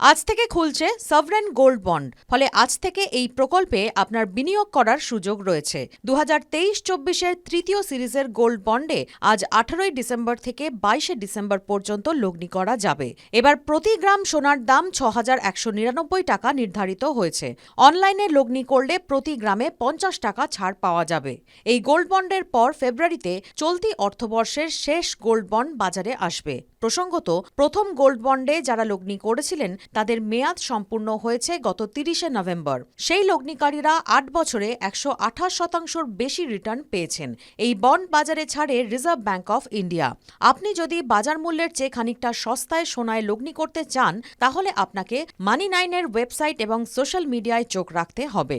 আজ থেকে খুলছে সভরেন গোল্ড বন্ড ফলে আজ থেকে এই প্রকল্পে আপনার বিনিয়োগ করার সুযোগ রয়েছে। দু হাজার তেইশ চব্বিশের তৃতীয় সিরিজের গোল্ড বন্ডে আজ আঠারোই ডিসেম্বর থেকে বাইশে ডিসেম্বর পর্যন্ত লগ্নি করা যাবে। এবার প্রতি গ্রাম সোনার দাম ছ হাজার একশো নিরানব্বই টাকা নির্ধারিত হয়েছে। অনলাইনে লগ্নি করলে প্রতি গ্রামে পঞ্চাশ টাকা ছাড় পাওয়া যাবে। এই গোল্ড বন্ডের পর ফেব্রুয়ারিতে চলতি অর্থবর্ষের শেষ গোল্ড বন্ড বাজারে আসবে। প্রসঙ্গত, প্রথম গোল্ড বন্ডে যারা লগ্নি করেছিলেন তাদের মেয়াদ সম্পূর্ণ হয়েছে গত তিরিশে নভেম্বর। সেই লগ্নিকারীরা আট বছরে একশো আঠাশ শতাংশর বেশি রিটার্ন পেয়েছেন। এই বন্ড বাজারে ছাড়ে রিজার্ভ ব্যাঙ্ক অফ ইন্ডিয়া। আপনি যদি বাজার মূল্যের চেয়ে খানিকটা সস্তায় সোনায় লগ্নি করতে চান, তাহলে আপনাকে মানি নাইনের ওয়েবসাইট এবং সোশ্যাল মিডিয়ায় চোখ রাখতে হবে।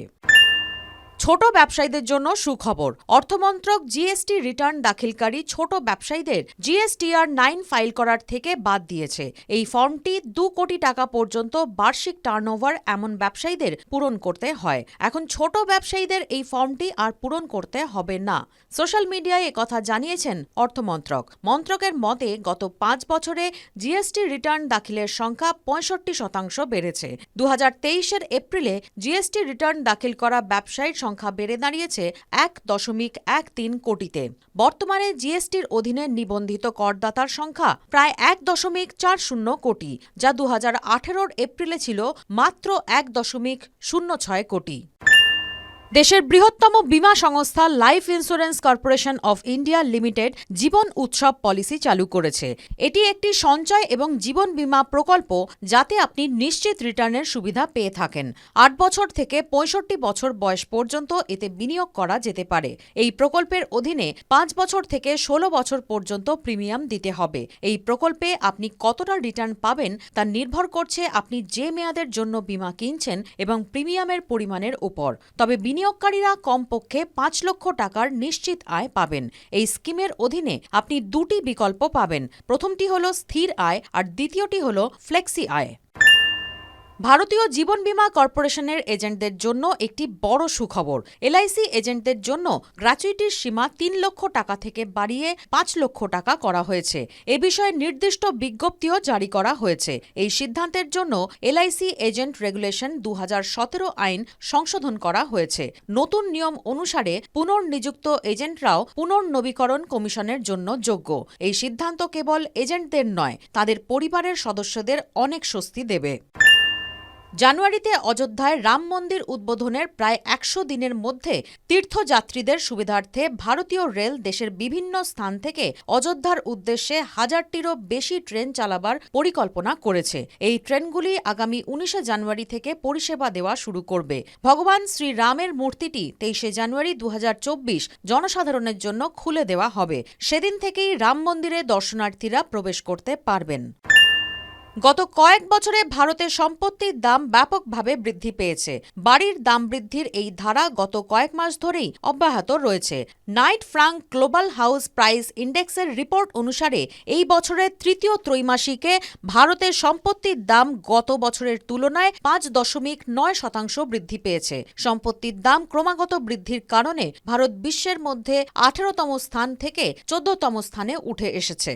ছোট ব্যবসায়ীদের জন্য সুখবর। অর্থমন্ত্রক জিএসটি রিটার্ন দাখিলকারী ছোট ব্যবসায়ীদের জিএসটিআর নাইন ফাইল করার থেকে বাদ দিয়েছে। এই ফর্মটি দু কোটি টাকা পর্যন্ত বার্ষিক টার্নওভার এমন ব্যবসায়ীদের পূরণ করতে হয়। এখন ছোট ব্যবসায়ীদের এই ফর্মটি আর পূরণ করতে হবে না। সোশ্যাল মিডিয়ায় কথা জানিয়েছেন অর্থমন্ত্রক। মন্ত্রকের মতে, গত পাঁচ বছরে জিএসটি রিটার্ন দাখিলের সংখ্যা পঁয়ষট্টি শতাংশ বেড়েছে। দু তেইশের এপ্রিলে জিএসটি রিটার্ন দাখিল করা ব্যবসায়ীর সংখ্যা বেড়ে দাঁড়িয়েছে এক দশমিক এক তিন কোটিতে। বর্তমানে জিএসটির অধীনে নিবন্ধিত করদাতার সংখ্যা প্রায় এক দশমিক চার শূন্য কোটি, যা দু হাজার আঠেরোর এপ্রিলে ছিল মাত্র এক দশমিক শূন্য ছয় কোটি। দেশের বৃহত্তম বীমা সংস্থা life insurance corporation of India limited Jeevan Utsav policy চালু করেছে। এটি একটি সঞ্চয় এবং জীবন বীমা প্রকল্প যাতে আপনি নিশ্চিত রিটার্নের সুবিধা পেয়ে থাকেন। আট বছর থেকে পঁয়ষট্টি বছর বয়স পর্যন্ত এতে বিনিয়োগ করা যেতে পারে। এই প্রকল্পের অধীনে পাঁচ বছর থেকে ষোলো বছর পর্যন্ত প্রিমিয়াম দিতে হবে। এই প্রকল্পে আপনি কতটা রিটার্ন পাবেন তা নির্ভর করছে আপনি যে মেয়াদের জন্য বীমা কিনছেন এবং প্রিমিয়ামের পরিমাণের উপর। তবে বিনিয়োগকারীরা কমপক্ষে পাঁচ লক্ষ টাকার নিশ্চিত আয় পাবেন। এই স্কিমের অধীনে আপনি দুটি বিকল্প পাবেন। প্রথমটি হল স্থির আয় আর দ্বিতীয়টি হল ফ্লেক্সি আয়। ভারতীয় জীবন বীমা কর্পোরেশনের এজেন্টদের জন্য একটি বড় সুখবর। এলআইসি এজেন্টদের জন্য গ্র্যাচুইটির সীমা তিন লক্ষ টাকা থেকে বাড়িয়ে পাঁচ লক্ষ টাকা করা হয়েছে। এ বিষয়ে নির্দিষ্ট বিজ্ঞপ্তিও জারি করা হয়েছে। এই সিদ্ধান্তের জন্য এলআইসি এজেন্ট রেগুলেশন দু হাজার সতেরো আইন সংশোধন করা হয়েছে। নতুন নিয়ম অনুসারে পুনর্নিযুক্ত এজেন্টরাও পুনর্নবীকরণ কমিশনের জন্য যোগ্য। এই সিদ্ধান্ত কেবল এজেন্টদের নয়, তাদের পরিবারের সদস্যদের অনেক স্বস্তি দেবে। জানুয়ারিতে অযোধ্যায় রাম মন্দির উদ্বোধনের প্রায় একশো দিনের মধ্যে তীর্থযাত্রীদের সুবিধার্থে ভারতীয় রেল দেশের বিভিন্ন স্থান থেকে অযোধ্যার উদ্দেশ্যে হাজারটিরও বেশি ট্রেন চালাবার পরিকল্পনা করেছে। এই ট্রেনগুলি আগামী উনিশে জানুয়ারি থেকে পরিষেবা দেওয়া শুরু করবে। ভগবান শ্রী রামের মূর্তিটি তেইশে জানুয়ারি দু হাজার চব্বিশ জনসাধারণের জন্য খুলে দেওয়া হবে। সেদিন থেকেই রাম মন্দিরে দর্শনার্থীরা প্রবেশ করতে পারবেন। গত কয়েক বছরে ভারতের সম্পত্তির দাম ব্যাপকভাবে বৃদ্ধি পেয়েছে। বাড়ির দাম বৃদ্ধির এই ধারা গত কয়েক মাস ধরেই অব্যাহত রয়েছে। Knight Frank global house price ইন্ডেক্সের report অনুসারে এই বছরের তৃতীয় ত্রৈমাসিকে ভারতের সম্পত্তির দাম গত বছরের তুলনায় পাঁচ দশমিক নয় শতাংশ বৃদ্ধি পেয়েছে। সম্পত্তির দাম ক্রমাগত বৃদ্ধির কারণে ভারত বিশ্বের মধ্যে আঠেরোতম স্থান থেকে চোদ্দতম স্থানে উঠে এসেছে।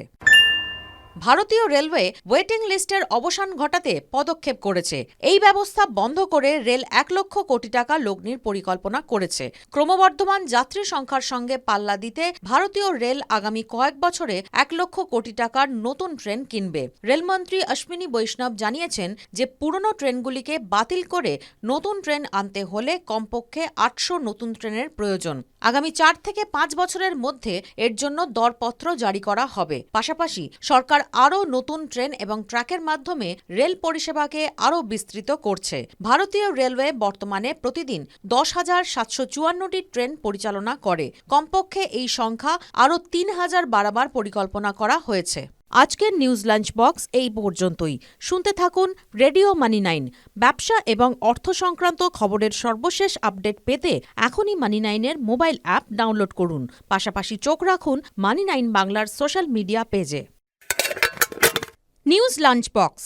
ভারতীয় রেলওয়ে ওয়েটিং লিস্টের অবসান ঘটাতে পদক্ষেপ করেছে। এই ব্যবস্থা বন্ধ করে রেল এক লক্ষ কোটি টাকা লগ্নির পরিকল্পনা করেছে। ক্রমবর্ধমান যাত্রী সংখ্যার সঙ্গে পাল্লা দিতে ভারতীয় রেল আগামী কয়েক বছরে এক লক্ষ কোটি টাকার নতুন ট্রেন কিনবে। রেলমন্ত্রী অশ্বিনী বৈষ্ণব জানিয়েছেন যে, পুরনো ট্রেনগুলিকে বাতিল করে নতুন ট্রেন আনতে হলে কমপক্ষে আটশো নতুন ট্রেনের প্রয়োজন। আগামী চার থেকে পাঁচ বছরের মধ্যে এর জন্য দরপত্র জারি করা হবে। পাশাপাশি সরকার আরও নতুন ট্রেন এবং ট্র্যাকের মাধ্যমে রেল পরিষেবাকে আরও বিস্তৃত করছে। ভারতীয় রেলওয়ে বর্তমানে প্রতিদিন দশ হাজার সাতশো চুয়ান্নটি ট্রেন পরিচালনা করে। কমপক্ষে এই সংখ্যা আরও তিন হাজার বাড়াবার পরিকল্পনা করা হয়েছে। আজকের নিউজ লাঞ্চ বক্স এই পর্যন্তই। শুনতে থাকুন রেডিও মানি নাইন। ব্যবসা এবং অর্থ সংক্রান্ত খবরের সর্বশেষ আপডেট পেতে এখনই মানি নাইনের মোবাইল অ্যাপ ডাউনলোড করুন। পাশাপাশি চোখ রাখুন মানি নাইন বাংলার সোশ্যাল মিডিয়া পেজে। News lunch box